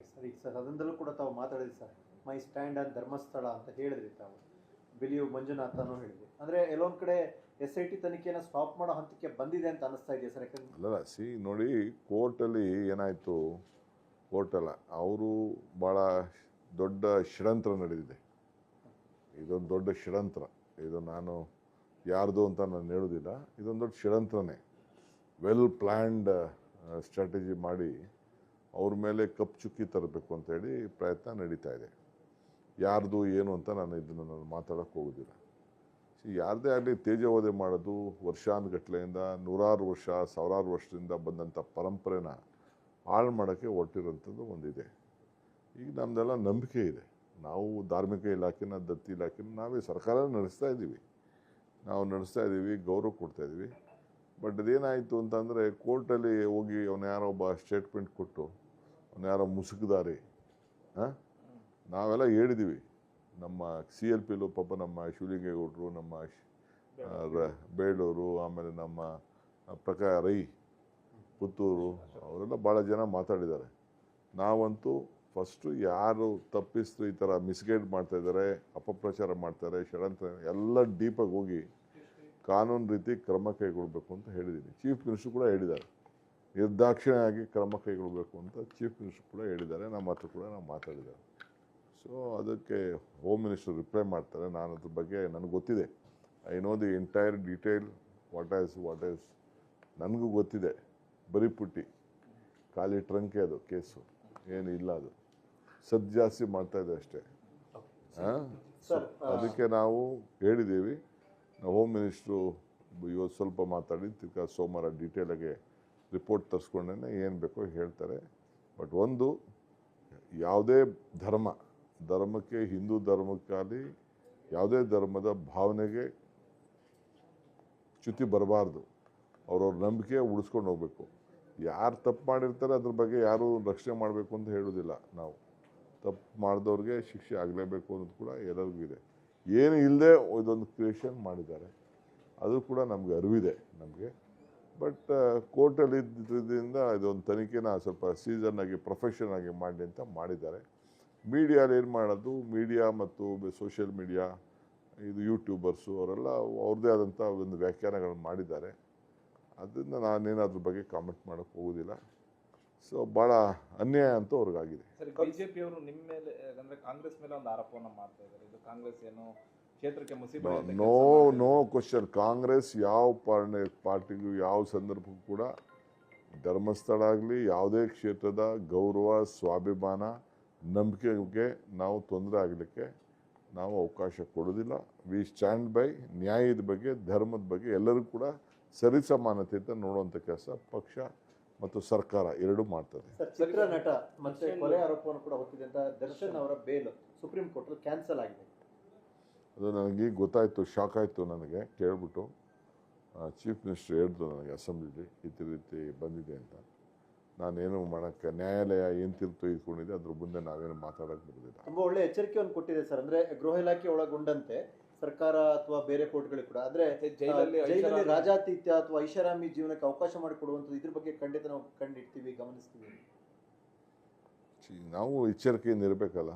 Sir sir, ಅದರಿಂದಲೂ ಕೂಡ ತಾವು ಮಾತಾಡಿದ್ರಿ, sir. My stand on Dharmasthala ಅಂತ ಹೇಳಿದ್ರಿ ತಾವು. ಬಿಲಿಯು ಮಂಜುನಾಥನೂ ಹೇಳಿದ್ರಿ. ಅಂದ್ರೆ ಎಲ್ಲೊಂದ್ ಕಡೆ ಎಸ್ ಐ ಟಿ ತನಿಖೆಯನ್ನು ಸ್ಟಾಪ್ ಮಾಡೋ ಹಂತಕ್ಕೆ ಬಂದಿದೆ ಅಂತ ಅನಿಸ್ತಾ ಇದೆಯಾ, ಸರ್? ಯಾಕಂದ್ರೆ ಸಿ, ನೋಡಿ, ಕೋರ್ಟಲ್ಲಿ ಏನಾಯಿತು? ಕೋರ್ಟಲ್ಲ, ಅವರು ಭಾಳ ದೊಡ್ಡ ಷಡ್ಯಂತ್ರ ನಡೆದಿದೆ. ಇದೊಂದು ದೊಡ್ಡ ಷಡ್ಯಂತ್ರ. ಇದು ನಾನು ಯಾರ್ದು ಅಂತ ನಾನು ಹೇಳೋದಿಲ್ಲ. ಇದೊಂದು ದೊಡ್ಡ ಷಡ್ಯಂತ್ರನೇ. ವೆಲ್ ಪ್ಲ್ಯಾಂಡ್ ಸ್ಟ್ರಾಟಜಿ ಮಾಡಿ ಅವ್ರ ಮೇಲೆ ಕಪ್ ಚುಕ್ಕಿ ತರಬೇಕು ಅಂತ ಹೇಳಿ ಪ್ರಯತ್ನ ನಡೀತಾ ಇದೆ. ಯಾರ್ದು ಏನು ಅಂತ ನಾನು ಇದನ್ನು ನಾನು ಮಾತಾಡೋಕ್ಕೆ ಹೋಗೋದಿಲ್ಲ. ಯಾರದೇ ಆಗಲಿ ತೇಜವಧೆ ಮಾಡೋದು ವರ್ಷಾನುಗಟ್ಲೆಯಿಂದ ನೂರಾರು ವರ್ಷ, ಸಾವಿರಾರು ವರ್ಷದಿಂದ ಬಂದಂಥ ಪರಂಪರೆನ ಹಾಳು ಮಾಡೋಕ್ಕೆ ಹೊರಟಿರೋಂಥದ್ದು ಒಂದಿದೆ. ಈಗ ನಮ್ಮದೆಲ್ಲ ನಂಬಿಕೆ ಇದೆ. ನಾವು ಧಾರ್ಮಿಕ ಇಲಾಖೆನ, ದತ್ತಿ ಇಲಾಖೆನ ನಾವೇ ಸರ್ಕಾರ ನಡೆಸ್ತಾ ಇದ್ದೀವಿ. ನಾವು ನಡೆಸ್ತಾ ಇದ್ದೀವಿ, ಗೌರವ ಕೊಡ್ತಾ ಇದ್ದೀವಿ. ಬಟ್ ಅದೇನಾಯಿತು ಅಂತಂದರೆ ಕೋರ್ಟಲ್ಲಿ ಹೋಗಿ ಅವನು ಯಾರೋ ಒಬ್ಬ ಸ್ಟೇಟ್ಮೆಂಟ್ ಕೊಟ್ಟು, ಅವನು ಯಾರೋ ಮುಸುಕುದಾರಿ, ಹಾಂ? ನಾವೆಲ್ಲ ಹೇಳಿದ್ದೀವಿ ನಮ್ಮ ಸಿ ಎಲ್ ಪಿಲು ಪಾಪ ನಮ್ಮ ಶಿವಲಿಂಗೇಗೌಡರು, ನಮ್ಮ ಬೇಳೂರು, ಆಮೇಲೆ ನಮ್ಮ ಪ್ರಕಾ ರೈ, ಪುತ್ತೂರು, ಅವರೆಲ್ಲ ಭಾಳ ಜನ ಮಾತಾಡಿದ್ದಾರೆ. ನಾವಂತೂ ಫಸ್ಟು ಯಾರು ತಪ್ಪಿಸ್ತು ಈ ಥರ ಮಿಸ್ಗೈಡ್ ಮಾಡ್ತಾಯಿದ್ದಾರೆ ಅಪಪ್ರಚಾರ ಮಾಡ್ತಾರೆ ಷಡಂತ್ರ ಎಲ್ಲ ಡೀಪಾಗಿ ಹೋಗಿ ಕಾನೂನು ರೀತಿ ಕ್ರಮ ಕೈಗೊಳ್ಳಬೇಕು ಅಂತ ಹೇಳಿದ್ದೀನಿ. ಚೀಫ್ ಮಿನಿಸ್ಟರ್ ಕೂಡ ಹೇಳಿದ್ದಾರೆ. ನಿರ್ದಾಕ್ಷಿಣ್ಯವಾಗಿ ಕ್ರಮ ಕೈಗೊಳ್ಳಬೇಕು ಅಂತ ಚೀಫ್ ಮಿನಿಸ್ಟರ್ ಕೂಡ ಹೇಳಿದ್ದಾರೆ. ನಮ್ಮ ಹತ್ರ ಕೂಡ ನಾವು ಮಾತಾಡಿದ್ದಾರೆ ಸೊ ಅದಕ್ಕೆ ಹೋಮ್ ಮಿನಿಸ್ಟರ್ ರಿಪ್ಲೈ ಮಾಡ್ತಾರೆ. ನಾನು ಅದ್ರ ಬಗ್ಗೆ ನನಗೆ ಗೊತ್ತಿದೆ. I know the entire detail what as what as ನನಗೂ ಗೊತ್ತಿದೆ. ಬರೀ ಪುಟ್ಟಿ. ಖಾಲಿ ಟ್ರಂಕೆ ಅದು ಕೇಸು. ಏನು ಇಲ್ಲ ಅದು. ಸದ್ ಜಾಸ್ತಿ ಮಾಡ್ತಾಯಿದೆ ಇದೆ ಅಷ್ಟೇ. ಹಾಂ? ಅದಕ್ಕೆ ನಾವು ಹೇಳಿದ್ದೀವಿ. ಹೋಮ್ ಮಿನಿಸ್ಟ್ರು ಇವತ್ತು ಸ್ವಲ್ಪ ಮಾತಾಡಿ, ತಿರ್ಗಾ ಸೋಮವಾರ ಡೀಟೇಲಾಗಿ ರಿಪೋರ್ಟ್ ತರಿಸ್ಕೊಂಡೇ ಏನು ಬೇಕೋ ಹೇಳ್ತಾರೆ. ಬಟ್ ಒಂದು, ಯಾವುದೇ ಧರ್ಮ, ಧರ್ಮಕ್ಕೆ, ಹಿಂದೂ ಧರ್ಮಕ್ಕಾಗಲಿ ಯಾವುದೇ ಧರ್ಮದ ಭಾವನೆಗೆ ಚ್ಯುತಿ ಬರಬಾರ್ದು. ಅವ್ರವ್ರ ನಂಬಿಕೆ ಉಳಿಸ್ಕೊಂಡು ಹೋಗಬೇಕು. ಯಾರು ತಪ್ಪು ಮಾಡಿರ್ತಾರೆ, ಅದ್ರ ಬಗ್ಗೆ ಯಾರು ರಕ್ಷಣೆ ಮಾಡಬೇಕು ಅಂತ ಹೇಳೋದಿಲ್ಲ ನಾವು. ತಪ್ಪು ಮಾಡಿದವ್ರಿಗೆ ಶಿಕ್ಷೆ ಆಗಲೇಬೇಕು ಅನ್ನೋದು ಕೂಡ ಎಲ್ಲರಿಗೂ ಇದೆ. ಏನು ಇಲ್ಲದೆ ಇದೊಂದು ಕ್ರಿಯೇಷನ್ ಮಾಡಿದ್ದಾರೆ. ಅದು ಕೂಡ ನಮಗೆ ಅರಿವಿದೆ ನಮಗೆ. ಬಟ್ ಕೋರ್ಟಲ್ಲಿ ಇದ್ದಿದ್ದರಿಂದ ಇದೊಂದು ತನಿಖೆನ ಸ್ವಲ್ಪ ಸೀಸನ್ ಆಗಿ ಪ್ರೊಫೆಷನ್ ಆಗಿ ಮಾಡಿ ಅಂತ ಮಾಡಿದ್ದಾರೆ. ಮೀಡಿಯಾಲಿ ಏನು ಮಾಡೋದು? ಮೀಡಿಯಾ ಮತ್ತು ಸೋಷಿಯಲ್ ಮೀಡಿಯಾ ಇದು ಯೂಟ್ಯೂಬರ್ಸು ಅವರೆಲ್ಲ ಅವ್ರದ್ದೇ ಆದಂಥ ಒಂದು ವ್ಯಾಖ್ಯಾನಗಳನ್ನು ಮಾಡಿದ್ದಾರೆ. ಅದರಿಂದ ನಾನೇನು ಅದ್ರ ಬಗ್ಗೆ ಕಾಮೆಂಟ್ ಮಾಡೋಕ್ಕೆ ಹೋಗೋದಿಲ್ಲ. ಸೊ ಭಾಳ ಅನ್ಯಾಯ ಅಂತ ಅವ್ರಿಗಾಗಿದೆ. ಸರ್ ಬಿಜೆಪಿ ಅವರು ನಿಮ್ಮ ಮೇಲೆ ಅಂದ್ರೆ ಕಾಂಗ್ರೆಸ್ ಮೇಲೆ ಒಂದು ಆರೋಪವನ್ನ ಮಾಡ್ತಾ ಇದ್ದಾರೆ. ಇದು ಕಾಂಗ್ರೆಸ್ ಏನು ಕ್ಷೇತ್ರಕ್ಕೆ ಮುಸಿಬೆ ನೋ ನೋ ಕ್ವಶನ್ ಕಾಂಗ್ರೆಸ್ ಯಾವ ಪಾರ್ನೆ ಪಾರ್ಟಿಗೂ ಯಾವ ಸಂದರ್ಭಕ್ಕೂ ಕೂಡ ಧರ್ಮಸ್ಥಳ ಆಗಲಿ ಯಾವುದೇ ಕ್ಷೇತ್ರದ ಗೌರವ ಸ್ವಾಭಿಮಾನ ನಂಬಿಕೆಗೆ ನಾವು ತೊಂದರೆ ಆಗಲಿಕ್ಕೆ ನಾವು ಅವಕಾಶ ಕೊಡೋದಿಲ್ಲ ವಿ ಸ್ಟ್ಯಾಂಡ್ ಬೈ ನ್ಯಾಯದ ಬಗ್ಗೆ ಧರ್ಮದ ಬಗ್ಗೆ ಎಲ್ಲರೂ ಕೂಡ ಸರಿಸಮಾನತೆಯಿಂದ ನೋಡುವಂಥ ಕೆಲಸ ಪಕ್ಷ ಮತ್ತು ಸರ್ಕಾರ ಎರಡೂ ಮಾಡ್ತದೆ. ಸರ್ ಚಿತ್ರ ನಟ ಮತ್ತೆ ಕೊಲೆ ಆರೋಪವನ್ನು ಕೂಡ ಹೊತ್ತಿದೆ ಅಂತ ದರ್ಶನ್ ಅವರ ಬೇಲ್ ಸುಪ್ರೀಂ ಕೋರ್ಟ್ ಕ್ಯಾನ್ಸಲ್ ಆಗಿದೆ. ಅದು ನನಗೆ ಗೊತ್ತಾಯ್ತು ಶಾಕ್ ಆಯಿತು ನನಗೆ ಕೇಳ್ಬಿಟ್ಟು ಚೀಫ್ ಮಿನಿಸ್ಟರ್ ಹೇಳಿದ್ರು ನನಗೆ ಅಸೆಂಬ್ಲಿಲಿ ಈ ರೀತಿ ಬಂದಿದೆ ಅಂತ. ನಾನೇನು ಮಾಡೋಕ್ಕೆ ನ್ಯಾಯಾಲಯ ಏನು ತೀರ್ಪು ತೆಗೆದುಕೊಂಡಿದೆ ಅದ್ರ ಮುಂದೆ ನಾವೇನು ಮಾತಾಡಕ್ಕೆ ಬರೋದಿಲ್ಲ. ತುಂಬ ಒಳ್ಳೆ ಎಚ್ಚರಿಕೆಯನ್ನು ಕೊಟ್ಟಿದೆ ಸರ್. ಅಂದರೆ ಗೃಹ ಇಲಾಖೆ ಒಳಗೊಂಡಂತೆ ಸರ್ಕಾರ ಅಥವಾ ಬೇರೆ ಕೋರ್ಟ್ಗಳಿಗೆ ಕೂಡ. ಅಂದ್ರೆ ಜೈಲಲ್ಲಿ ಜೈಲಲ್ಲಿ ರಾಜಾತಿಥ್ಯ ಅಥವಾ ಐಷಾರಾಮಿ ಜೀವನಕ್ಕೆ ಅವಕಾಶ ಮಾಡಿಕೊಡುವಂಥದ್ದು ಇದ್ರ ಬಗ್ಗೆ ಖಂಡಿತ ನಾವು ಕಂಡಿಡ್ತೀವಿ ಗಮನಿಸ್ತೀವಿ. ನಾವು ಎಚ್ಚರಿಕೆಯಿಂದ ಇರಬೇಕಲ್ಲ.